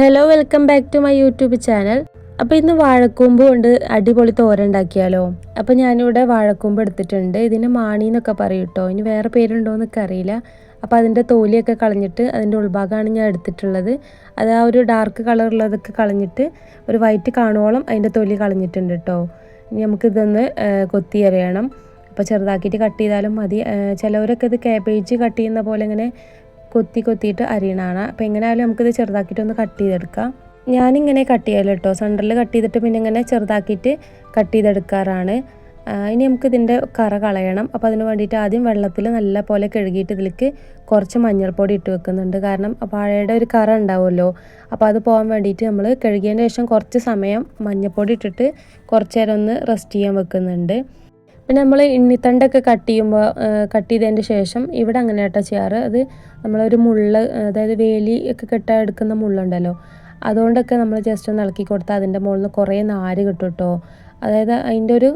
Hello welcome back to my YouTube channel അപ്പോൾ ഇന്ന് വാഴക്കൂമ്പ് കൊണ്ട് അടിപൊളി തോര ഉണ്ടാക്കിയാലോ? അപ്പോൾ ഞാനിവിടെ വാഴക്കൂമ്പ് എടുത്തിട്ടുണ്ട്. ഇതിന് മാണി എന്നൊക്കെ പറയും കേട്ടോ ഇനി വേറെ പേരുണ്ടോ എന്നൊക്കെ അറിയില്ല. അപ്പോൾ അതിന്റെ തോലിയൊക്കെ കളഞ്ഞിട്ട് അതിന്റെ ഉൾഭാഗമാണ് ഞാൻ എടുത്തിട്ടുള്ളത്. അത് ആ ഒരു ഡാർക്ക് കളറുള്ളതൊക്കെ കളഞ്ഞിട്ട് ഒരു വൈറ്റ് കാണുവോളം അതിന്റെ തൊലി കളഞ്ഞിട്ടുണ്ട് കേട്ടോ ഇനി നമുക്കിതൊന്ന് കൊത്തി അറിയണം അപ്പോൾ ചെറുതാക്കിയിട്ട് കട്ട് ചെയ്താലും മതി. ചിലവരൊക്കെ ഇത് കാബേജ് കട്ട് ചെയ്യുന്ന പോലെ ഇങ്ങനെ കൊത്തി കൊത്തിയിട്ട് അരിയണതാണ് അപ്പോൾ എങ്ങനെയായാലും നമുക്കിത് ചെറുതാക്കിയിട്ട് ഒന്ന് കട്ട് ചെയ്തെടുക്കാം. ഞാനിങ്ങനെ കട്ട് ചെയ്യാലോ കേട്ടോ സെന്ററിൽ കട്ട് ചെയ്തിട്ട് പിന്നെ ഇങ്ങനെ ചെറുതാക്കിയിട്ട് കട്ട് ചെയ്തെടുക്കാറാണ്. ഇനി നമുക്ക് ഇതിന്റെ കറ കളയണം. അപ്പോൾ അതിന് വേണ്ടിയിട്ട് ആദ്യം വെള്ളത്തിൽ നല്ല പോലെ കഴുകിയിട്ട് ഇതിലേക്ക് കുറച്ച് മഞ്ഞൾപ്പൊടി ഇട്ട് വെക്കുന്നുണ്ട്. കാരണം വാഴയുടെ ഒരു കറ ഉണ്ടാവുമല്ലോ. അപ്പോൾ അത് പോകാൻ വേണ്ടിയിട്ട് നമ്മൾ കഴുകിയതിന് ശേഷം കുറച്ച് സമയം മഞ്ഞൾപ്പൊടി ഇട്ടിട്ട് കുറച്ച് നേരം ഒന്ന് റെസ്റ്റ് ചെയ്യാൻ വെക്കുന്നുണ്ട്. പിന്നെ നമ്മൾ ഇണ്ണിത്തണ്ടൊക്കെ കട്ട് ചെയ്യുമ്പോൾ കട്ട് ചെയ്തതിന്റെ ശേഷം ഇവിടെ അങ്ങനെ കേട്ടോ ചെയ്യാറ്. അത് നമ്മളൊരു മുള്ള അതായത് വേലി ഒക്കെ കെട്ടാൻ എടുക്കുന്ന മുള്ളുണ്ടല്ലോ. അതുകൊണ്ടൊക്കെ നമ്മൾ ജസ്റ്റ് ഒന്ന് ഇളക്കി കൊടുത്താൽ അതിന്റെ മുകളിൽ നിന്ന് കുറേ നാര് കിട്ടും കേട്ടോ അതായത് അതിന്റെ ഒരു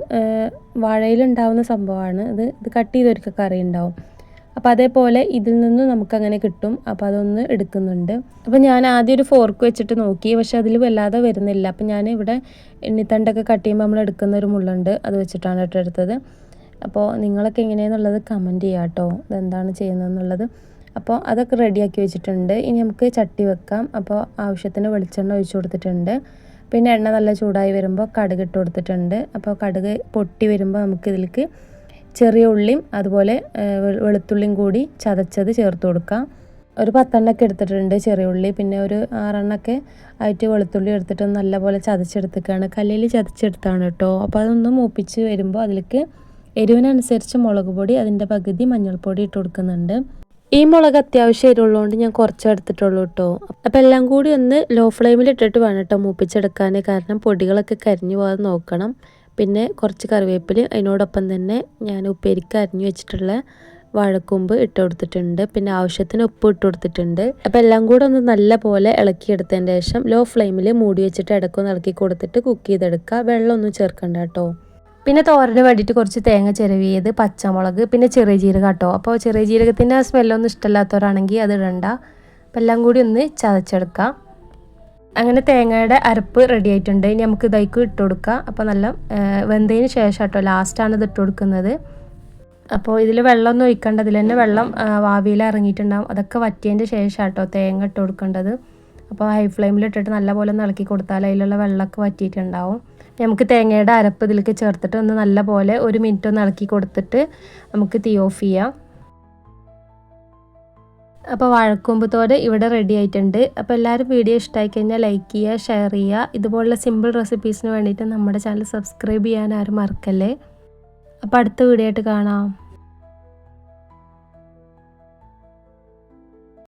വാഴയിലുണ്ടാവുന്ന സംഭവമാണ് ഇത് ഇത് കട്ട് ചെയ്തവർക്കൊക്കെ അറിയുണ്ടാവും അപ്പോൾ അതേപോലെ ഇതിൽ നിന്ന് നമുക്കങ്ങനെ കിട്ടും. അപ്പോൾ അതൊന്ന് എടുക്കുന്നുണ്ട്. അപ്പോൾ ഞാൻ ആദ്യം ഒരു ഫോർക്ക് വെച്ചിട്ട് നോക്കി. പക്ഷെ അതിൽ വല്ലാതെ വരുന്നില്ല. അപ്പോൾ ഞാൻ ഇവിടെ എണ്ണിത്തണ്ടൊക്കെ കട്ട് ചെയ്യുമ്പോൾ നമ്മൾ എടുക്കുന്ന ഒരു മുള്ളുണ്ട്. അത് വെച്ചിട്ടാണ് കേട്ടോ എടുത്തത്. അപ്പോൾ നിങ്ങളൊക്കെ എങ്ങനെയാണെന്നുള്ളത് കമന്റ് ചെയ്യാം കേട്ടോ. ഇതെന്താണ് ചെയ്യുന്നതെന്നുള്ളത്. അപ്പോൾ അതൊക്കെ റെഡിയാക്കി വെച്ചിട്ടുണ്ട്. ഇനി നമുക്ക് ചട്ടി വെക്കാം. അപ്പോൾ ആവശ്യത്തിന് വെളിച്ചെണ്ണ ഒഴിച്ചു കൊടുത്തിട്ടുണ്ട്. പിന്നെ എണ്ണ നല്ല ചൂടായി വരുമ്പോൾ കടുക് ഇട്ട് കൊടുത്തിട്ടുണ്ട്. അപ്പോൾ കടുക് പൊട്ടി വരുമ്പോൾ നമുക്ക് ഇതിലേക്ക് ചെറിയ ഉള്ളിയും അതുപോലെ വെളുത്തുള്ളിയും കൂടി ചതച്ചത് ചേർത്ത് കൊടുക്കാം ഒരു പത്തെണ്ണൊക്കെ എടുത്തിട്ടുണ്ട് ചെറിയ ഉള്ളി. പിന്നെ ഒരു ആറെണ്ണൊക്കെ ആയിട്ട് വെളുത്തുള്ളി എടുത്തിട്ട് നല്ലപോലെ ചതച്ചെടുത്തേക്കാണ്. കല്ലിൽ ചതച്ചെടുത്താണ് കേട്ടോ. അപ്പോൾ അതൊന്ന് മൂപ്പിച്ച് വരുമ്പോൾ അതിലേക്ക് എരിവിനനുസരിച്ച് മുളക് പൊടി അതിന്റെ പകുതി മഞ്ഞൾപ്പൊടി ഇട്ട് കൊടുക്കുന്നുണ്ട്. ഈ മുളക് അത്യാവശ്യം എരിവുള്ളതുകൊണ്ട് ഞാൻ കുറച്ച് എടുത്തിട്ടുള്ളൂ കേട്ടോ. അപ്പം എല്ലാം കൂടി ഒന്ന് ലോ ഫ്ലെയിമിൽ ഇട്ടിട്ട് വേണം കേട്ടോ മൂപ്പിച്ചെടുക്കാൻ കാരണം പൊടികളൊക്കെ കരിഞ്ഞു പോകാതെ നോക്കണം. പിന്നെ കുറച്ച് കറിവേപ്പില അതിനോടൊപ്പം തന്നെ ഞാൻ ഉപ്പേരിക്ക് അരിഞ്ഞു വെച്ചിട്ടുള്ള വാഴക്കൊമ്പ് ഇട്ട് കൊടുത്തിട്ടുണ്ട്. പിന്നെ ആവശ്യത്തിന് ഉപ്പ് ഇട്ട് കൊടുത്തിട്ടുണ്ട്. അപ്പം എല്ലാം കൂടെ ഒന്ന് നല്ല പോലെ ഇളക്കിയെടുത്തതിന് ശേഷം ലോ ഫ്ലെയിമിൽ മൂടി വെച്ചിട്ട് ഇടക്കൊന്ന് ഇളക്കി കൊടുത്തിട്ട് കുക്ക് ചെയ്തെടുക്കുക. വെള്ളമൊന്നും ചേർക്കണ്ട കേട്ടോ. പിന്നെ തോരന് വേണ്ടിയിട്ട് കുറച്ച് തേങ്ങ ചിരവിയത് പച്ചമുളക് പിന്നെ ചെറിയ ജീരകം കേട്ടോ. അപ്പോൾ ചെറിയ ജീരകത്തിന്റെ സ്മെല്ലൊന്നും ഇഷ്ടമല്ലാത്തവരാണെങ്കിൽ അത് ഇടണ്ട. അപ്പം എല്ലാം കൂടി ഒന്ന് ചതച്ചെടുക്കാം. അങ്ങനെ തേങ്ങയുടെ അരപ്പ് റെഡി ആയിട്ടുണ്ട്. ഇനി നമുക്ക് ഇതായിക്ക് ഇട്ട് കൊടുക്കാം. അപ്പോൾ നല്ല വെന്തതിന് ശേഷം കേട്ടോ ലാസ്റ്റാണ് ഇത് ഇട്ട് കൊടുക്കുന്നത്. അപ്പോൾ ഇതിൽ വെള്ളമൊന്നും ഒഴിക്കേണ്ട. ഇതിൽ തന്നെ വെള്ളം വാവിയിൽ ഇറങ്ങിയിട്ടുണ്ടാവും. അതൊക്കെ വറ്റിയതിന്റെ ശേഷം കേട്ടോ തേങ്ങ ഇട്ട് കൊടുക്കേണ്ടത്. അപ്പോൾ ഹൈ ഫ്ലെയിമിൽ ഇട്ടിട്ട് നല്ലപോലെ ഒന്ന് ഇളക്കി കൊടുത്താൽ അതിലുള്ള വെള്ളമൊക്കെ വറ്റിയിട്ടുണ്ടാവും. നമുക്ക് തേങ്ങയുടെ അരപ്പ് ഇതിലേക്ക് ചേർത്തിട്ട് ഒന്ന് നല്ലപോലെ ഒരു മിനിറ്റ് ഒന്ന് ഇളക്കി കൊടുത്തിട്ട് നമുക്ക് തീ ഓഫ് ചെയ്യാം. അപ്പോൾ വാഴക്കൊമ്പ് തോര ഇവിടെ റെഡി ആയിട്ടുണ്ട്. അപ്പോൾ എല്ലാവരും വീഡിയോ ഇഷ്ടമായി കഴിഞ്ഞാൽ ലൈക്ക് ചെയ്യുക ഷെയർ ചെയ്യുക. ഇതുപോലുള്ള സിമ്പിൾ റെസിപ്പീസിന് വേണ്ടിയിട്ട് നമ്മുടെ ചാനൽ സബ്സ്ക്രൈബ് ചെയ്യാൻ ആരും മറക്കല്ലേ? അപ്പോൾ അടുത്ത വീഡിയോ ആയിട്ട് കാണാം.